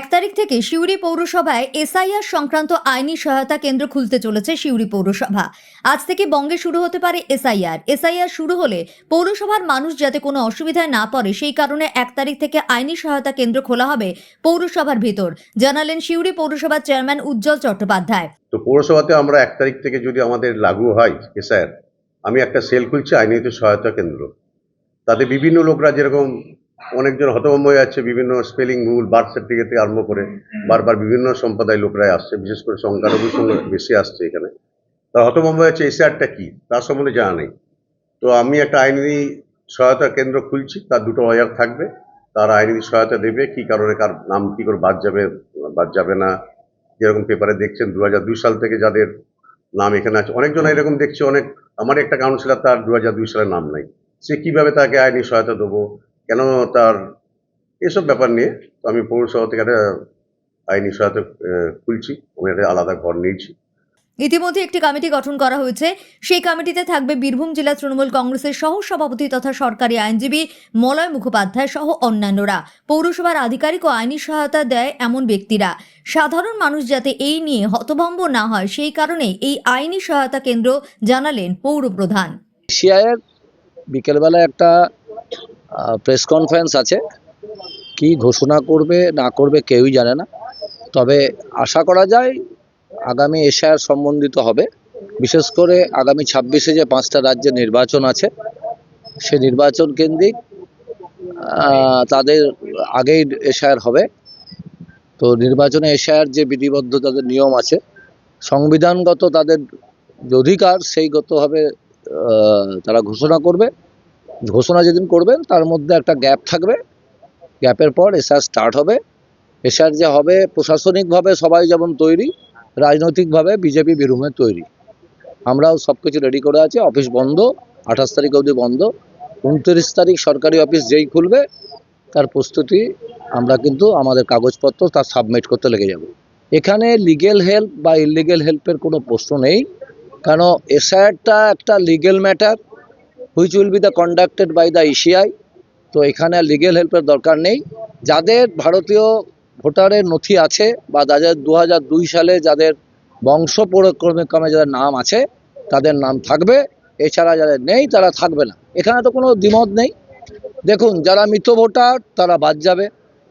এক তারিখ থেকে সিউড়ি পৌরসভায় এসআইআর সংক্রান্ত আইনি সহায়তা কেন্দ্র খুলতে চলেছে সিউড়ি পৌরসভা। আজ থেকে বঙ্গে শুরু হতে পারে এসআইআর। এসআইআর শুরু হলে পৌরসভার মানুষ যাতে কোনো অসুবিধায় না পড়ে, সেই কারণে এক তারিখ থেকে আইনি সহায়তা কেন্দ্র খোলা হবে পৌরসভার ভিতর, জানালেন সিউড়ি পৌরসভার চেয়ারম্যান উজ্জ্বল চট্টোপাধ্যায়। তো পৌরসভাতে আমরা এক তারিখ থেকে যদি আমাদের লাগু হয় এসআইআর, আমি একটা সেল খুলছি আইনিত সহায়তা কেন্দ্র। তাতে বিভিন্ন লোকরা যেরকম অনেকজন হতভম্ব হয়ে যাচ্ছে বিভিন্ন স্পেলিং ভুল বার্থ সার্টিফিকেট থেকে আরম্ভ করে বারবার বিভিন্ন সম্প্রদায় লোকরাই আসছে, বিশেষ করে সংখ্যালঘুর সঙ্গে বেশি আসছে এখানে। তারা হতভম্ব হয়ে যাচ্ছে এসআইআরটা কি? তার সম্বন্ধে জানা নেই। তো আমি একটা আইনি সহায়তা কেন্দ্র খুলছি, তার দুটো ওয়ার থাকবে। তারা আইনি সহায়তা দেবে, কি কারণে, কার নাম, কি করে বাদ যাবে বাদ যাবে না। যেরকম পেপারে দেখছেন দু দুই সাল থেকে যাদের নাম এখানে আছে, অনেকজন এরকম দেখছি, অনেক, আমার একটা কাউন্সিলার তার দু দুই সালের নাম নাই। সে কীভাবে তাকে আইনি সহায়তা দেবো? কেন তার এসব ব্যাপার নিয়ে? তো আমি পৌরসভা থেকে একটা আইনি সহায়তা খুলছি। আমি একটা আলাদা ঘর নিয়েছি। ইতিমধ্যে একটি কমিটি গঠন করা হয়েছে। সেই কমিটিতে থাকবে বীরভূম জেলা তৃণমূল কংগ্রেসের সহ সভাপতি তথা সরকারি আইনজীবী মলয় মুখোপাধ্যায় সহ অন্যান্যরা। পৌরসভার আধিকারিক ও আইনি সহায়তা দেয় এমন ব্যক্তিরা। সাধারণ মানুষ যাতে এই নিয়ে হতভম্ব না হয় সেই কারণে এই আইনি সহায়তা কেন্দ্র জানালেন পৌর প্রধান বিকেলবেলা একটা প্রেস কনফারেন্স আছে। কি ঘোষণা করবে, না করবে কেউই জানে না। তবে আশা করা যায় আগামী এশিয়ার সম্বন্ধিত হবে। বিশেষ করে আগামী ছাব্বিশে যে পাঁচটা রাজ্যে নির্বাচন আছে, সে নির্বাচন কেন্দ্রিক তাদের আগেই এশিয়ার হবে। তো নির্বাচনে এশিয়ার যে বিধিবদ্ধ তাদের নিয়ম আছে, সংবিধানগত তাদের যে অধিকার, সেইগতভাবে তারা ঘোষণা করবে। ঘোষণা যেদিন করবেন, তার মধ্যে একটা গ্যাপ থাকবে। গ্যাপের পর এসআর স্টার্ট হবে। এসআর যে হবে, প্রশাসনিকভাবে সবাই যেমন তৈরি, রাজনৈতিকভাবে বিজেপি বীরভূমে তৈরি। আমরাও সব কিছু রেডি করে আছি। অফিস বন্ধ, আঠাশ তারিখ অবধি বন্ধ। উনত্রিশ তারিখ সরকারি অফিস যেই খুলবে, তার প্রস্তুতি আমরা কিন্তু আমাদের কাগজপত্র তার সাবমিট করতে লেগে যাব। এখানে লিগেল হেল্প বা ইলিগেল হেল্পের কোনো প্রশ্ন নেই। কারণ এসআইআরটা একটা legal matter which will be the conducted by the ECI তো এখানে লিগেল হেল্পের দরকার নেই। যাদের ভারতীয় ভোটারের নথি আছে বা যাদের দু দুই সালে যাদের বংশ পরিক্রমে যাদের নাম আছে, তাদের নাম থাকবে। এছাড়া যাদের নেই, তারা থাকবে না। এখানে তো কোনো দ্বিমত নেই। দেখুন, যারা মৃত ভোটার, তারা বাদ যাবে।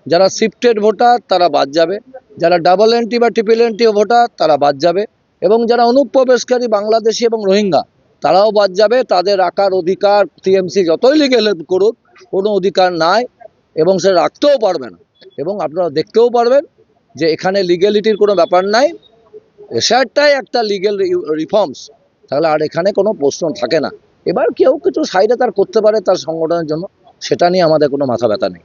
যারা শিফটেড ভোটার, তারা বাদ যাবে। যারা ডাবল এন্ট্রি বা ট্রিপল এন্ট্রি ভোটার, তারা বাদ যাবে। এবং যারা অনুপ্রবেশকারী বাংলাদেশি এবং রোহিঙ্গা তারাও বাদ যাবে, তাদের রাখার অধিকার টিএমসি যতই লিগেল করুক, কোনো অধিকার নাই এবং সে রাখতেও পারবে না। এবং আপনারা দেখতেও পারবেন যে এখানে লিগ্যালিটির কোনো ব্যাপার নাই। এশারটাই একটা লিগেল রিফর্মস তাহলে আর এখানে কোনো প্রশ্ন থাকে না। এবার কেউ কিছু সাইডে তার করতে পারে তার সংগঠনের জন্য, সেটা নিয়ে আমাদের কোনো মাথা ব্যথা নেই।